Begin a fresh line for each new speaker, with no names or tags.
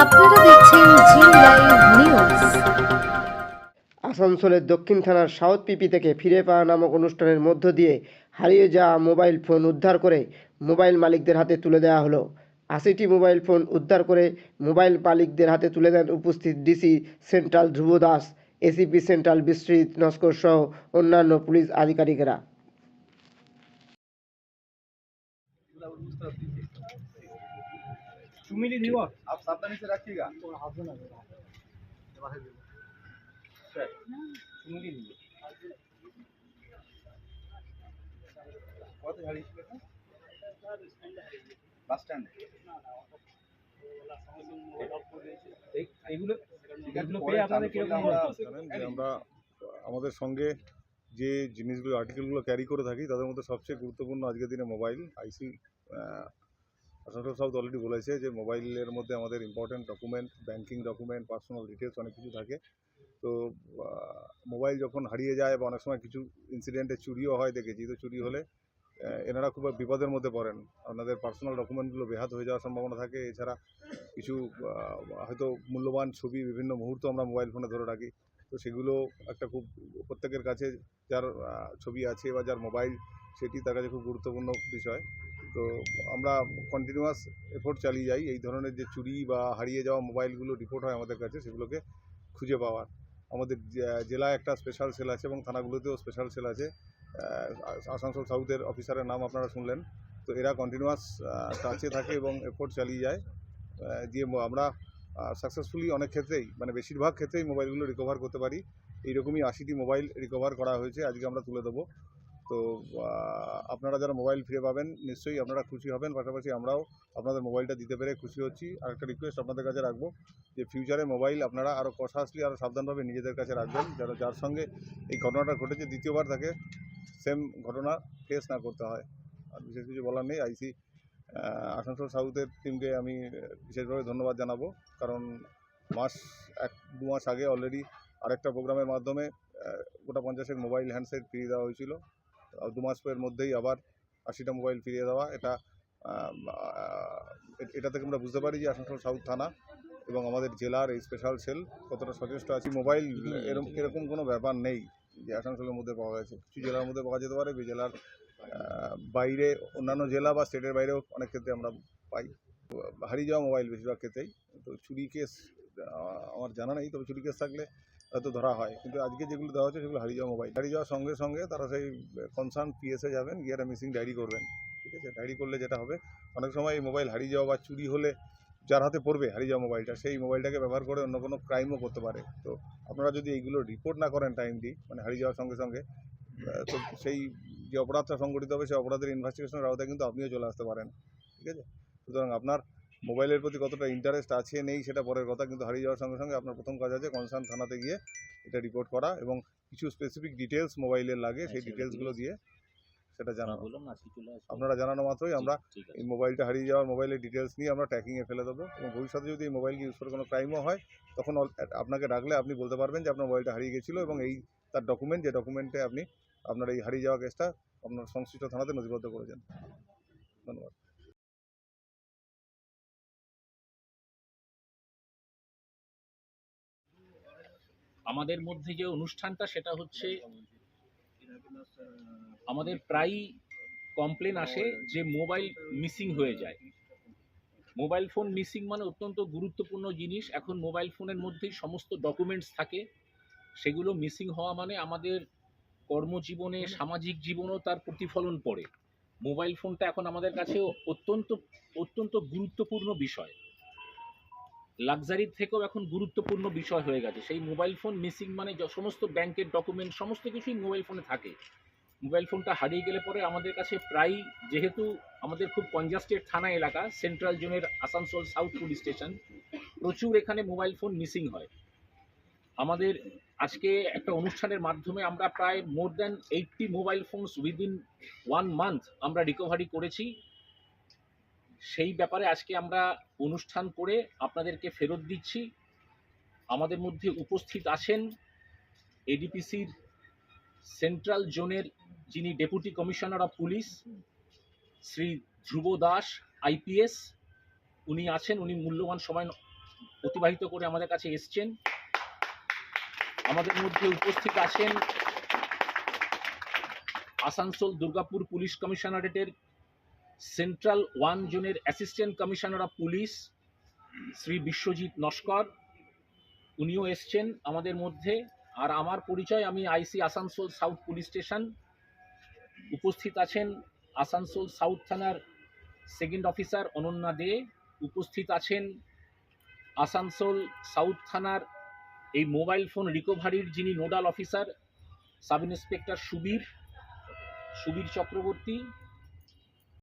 আপনারা দেখছেন জি নিউজ।
আসানসোলের দক্ষিণ থানার সাউথ পিপি থেকে ফিরে পাওয়া নামক অনুষ্ঠানের মধ্য দিয়ে হারিয়ে যাওয়া মোবাইল ফোন উদ্ধার করে মোবাইল মালিকদের হাতে তুলে দেওয়া হলো। আশিটি মোবাইল ফোন উদ্ধার করে মোবাইল মালিকদের হাতে তুলে দেন উপস্থিত DC central Dhruba Das, ACP central Biswajit Naskar সহ অন্যান্য পুলিশ আধিকারিকেরা।
चुमिली दीवा
आप सावधानी से रखिएगा
चुमिली दीवा
কত ঝাড়ি ছিল এটা? বাস স্ট্যান্ড
এই- এইগুলো
ঠিক আছে,
এগুলো
পরে
পেয়ে আপনাদের
চালু করলে
কিরকম
আমরা
হলো?
জানেন যে আমরা আমাদের সঙ্গে যে জিনিসগুলো আর্টিকেলগুলো ক্যারি করে থাকি তাদের মধ্যে সবচেয়ে গুরুত্বপূর্ণ আজকের দিনে মোবাইল আইসি Asansol south already বলেছে যে মোবাইলের মধ্যে আমাদের important document banking document personal details অনেক কিছু থাকে। তো মোবাইল যখন হারিয়ে যায় বা অনেক সময় কিছু ইনসিডেন্টে চুরিও হয়, দেখেছি। তো চুরি হলে এনারা খুব বিপদের মধ্যে পড়েন। আপনাদের পার্সোনাল ডকুমেন্টগুলো বেহাত হয়ে যাওয়ার সম্ভাবনা থাকে। এছাড়া কিছু হয়তো মূল্যবান ছবি বিভিন্ন মুহূর্ত আমরা মোবাইল ফোনে ধরে রাখি। তো সেগুলো একটা খুব প্রত্যেকের কাছে যার ছবি আছে বা যার মোবাইল, সেটি তার কাছে খুব গুরুত্বপূর্ণ বিষয়। তো আমরা কন্টিনিউয়াস এফোর্ট চালিয়ে যাই। এই ধরনের যে চুরি বা হারিয়ে যাওয়া মোবাইলগুলো রিপোর্ট হয় আমাদের কাছে, সেগুলোকে খুঁজে পাওয়ার। আমাদের জেলায় একটা স্পেশাল সেল আছে এবং থানাগুলোতেও স্পেশাল সেল আছে। আসানসোল সাউথের অফিসারের নাম আপনারা শুনলেন। তো এরা কন্টিনিউয়াস টাচে থাকে এবং এফোর্ট চালিয়ে যায়। দিয়ে আমরা সাকসেসফুলি অনেক ক্ষেত্রেই মানে বেশিরভাগ ক্ষেত্রেই মোবাইলগুলো রিকভার করতে পারি। এইরকমই আশিটি মোবাইল রিকভার করা হয়েছে। আজকে আমরা তুলে দেবো। তো আপনারা যারা মোবাইল ফিরে পাবেন, নিশ্চয়ই আপনারা খুশি হবেন। পাশাপাশি আমরাও আপনাদের মোবাইলটা দিতে পেরে খুশি হচ্ছি। আর একটা রিকোয়েস্ট আপনাদের কাছে রাখব, যে ফিউচারে মোবাইল আপনারা আরও কষাসলি আরও সাবধানভাবে নিজেদের কাছে রাখবেন, যারা, যার সঙ্গে এই ঘটনাটা ঘটেছে, দ্বিতীয়বার তাকে সেম ঘটনা ফেস না করতে হয়। আর বিশেষ কিছু বলার নেই। আইসি আসানসোল সাউথের টিমকে আমি বিশেষভাবে ধন্যবাদ জানাব। কারণ মাস, এক, দু মাস আগে অলরেডি আরেকটা প্রোগ্রামের মাধ্যমে গোটা পঞ্চাশের মোবাইল হ্যান্ডসেট ফিরিয়ে দেওয়া হয়েছিল। দু মাস পরের মধ্যেই আবার আশিটা মোবাইল ফিরিয়ে দেওয়া। এটা এটা থেকে আমরা বুঝতে পারি যে আসানসোল সাউথ থানা এবং আমাদের জেলার এই স্পেশাল সেল কতটা সচেষ্ট আছে। মোবাইল এরকম এরকম কোনো ব্যাপার নেই যে আসানসোলের মধ্যে পাওয়া গেছে। কিছু জেলার মধ্যে পাওয়া যেতে পারে জেলার বাইরে, অন্যান্য জেলা বা স্টেটের বাইরেও অনেক ক্ষেত্রে আমরা পাই। হারিয়ে যাওয়া মোবাইল বেশিরভাগ ক্ষেত্রেই। তো চুরি কেস আমার জানা নেই, তবে চুরি কেস থাকলে হয়তো ধরা হয়। কিন্তু আজকে যেগুলো দেওয়া হচ্ছে সেগুলো হারিয়ে যাওয়া মোবাইল হারিয়ে যাওয়ার সঙ্গে সঙ্গে তারা সেই কনসার্ন পিএসএ যাবেন, গিয়ে একটা মিসিং ডায়েরি করবেন। ঠিক আছে? ডায়েরি করলে যেটা হবে, অনেক সময় এই মোবাইল হারিয়ে যাওয়া বা চুরি হলে যার হাতে পড়বে হারিয়ে যাওয়া মোবাইলটা সেই মোবাইলটাকে ব্যবহার করে অন্য কোনো ক্রাইমও করতে পারে। তো আপনারা যদি এইগুলো রিপোর্ট না করেন টাইমলি মানে হারিয়ে যাওয়ার সঙ্গে সঙ্গে তো সেই যে অপরাধটা সংগঠিত হবে, সেই অপরাধের ইনভেস্টিগেশনের আওতায় কিন্তু আপনিও চলে আসতে পারেন। ঠিক আছে? সুতরাং আপনার মোবাইলের প্রতি কতটা ইন্টারেস্ট আছে নেই সেটা পরের কথা কিন্তু হারিয়ে যাওয়ার সঙ্গে সঙ্গে আপনার প্রথম কাজ আছে কনসার্ন থানাতে গিয়ে এটা রিপোর্ট করা এবং কিছু স্পেসিফিক ডিটেলস মোবাইলের লাগে সেই ডিটেলসগুলো দিয়ে সেটা জানানো। আপনারা জানানো মাত্রই আমরা এই মোবাইলটা হারিয়ে যাওয়ার মোবাইলের ডিটেলস নিয়ে আমরা ট্র্যাকিংয়ে ফেলে দেবো এবং ভবিষ্যতে যদি এই মোবাইলকে ইউজ করে কোনো ক্রাইমও হয় তখন আপনাকে ডাকলে আপনি বলতে পারবেন যে আপনার মোবাইলটা হারিয়ে গেছিল এবং এই তার ডকুমেন্ট যে ডকুমেন্টে আপনি আপনার এই হারিয়ে যাওয়া কেসটা আপনার সংশ্লিষ্ট থানাতে নথিবদ্ধ করেছেন। ধন্যবাদ।
আমাদের মধ্যে যে অনুষ্ঠানটা সেটা হচ্ছে আমাদের প্রায় কমপ্লেন আসে যে মোবাইল মিসিং হয়ে যায়। মোবাইল ফোন মিসিং মানে অত্যন্ত গুরুত্বপূর্ণ জিনিস। এখন মোবাইল ফোনের মধ্যেই সমস্ত ডকুমেন্টস থাকে। সেগুলো মিসিং হওয়া মানে আমাদের কর্মজীবনে, সামাজিক জীবনেও তার প্রতিফলন পড়ে। মোবাইল ফোনটা এখন আমাদের কাছে অত্যন্ত অত্যন্ত গুরুত্বপূর্ণ বিষয়। লাক্সারির থেকেও এখন গুরুত্বপূর্ণ বিষয় হয়ে গেছে। সেই মোবাইল ফোন মিসিং মানে সমস্ত ব্যাংকের ডকুমেন্ট সমস্ত কিছুই মোবাইল ফোনে থাকে। মোবাইল ফোনটা হারিয়ে গেলে পরে আমাদের কাছে প্রায় যেহেতু আমাদের খুব কনজাস্টেড থানা এলাকা সেন্ট্রাল জোনের আসানসোল সাউথ পুলিশ স্টেশন প্রচুর এখানে মোবাইল ফোন মিসিং হয়। আমাদের আজকে একটা অনুষ্ঠানের মাধ্যমে আমরা প্রায় more than eighty mobile phones within one month আমরা রিকভারি করেছি। সেই ব্যাপারে আজকে আমরা অনুষ্ঠান করে আপনাদেরকে ফেরত দিচ্ছি। আমাদের মধ্যে উপস্থিত আছেন এডিপিসির সেন্ট্রাল জোনের যিনি deputy commissioner of police Shri Dhruba Das IPS উনি আছেন, উনি মূল্যবান সময় অতিবাহিত করে আমাদের কাছে এসছেন। আমাদের মধ্যে উপস্থিত আছেন আসানসোল দুর্গাপুর পুলিশ কমিশনারেটের সেন্ট্রাল ওয়ান জোনের assistant commissioner of police Shri Biswajit Naskar উনিও এসছেন আমাদের মধ্যে। আর আমার পরিচয়, আমি IC Asansol south police station উপস্থিত আছেন। আসানসোল সাউথ থানার সেকেন্ড অফিসার অনন্যা দে উপস্থিত আছেন। আসানসোল সাউথ থানার এই মোবাইল ফোন রিকভারির যিনি nodal officer, sub inspector Subir Subir Chakraborty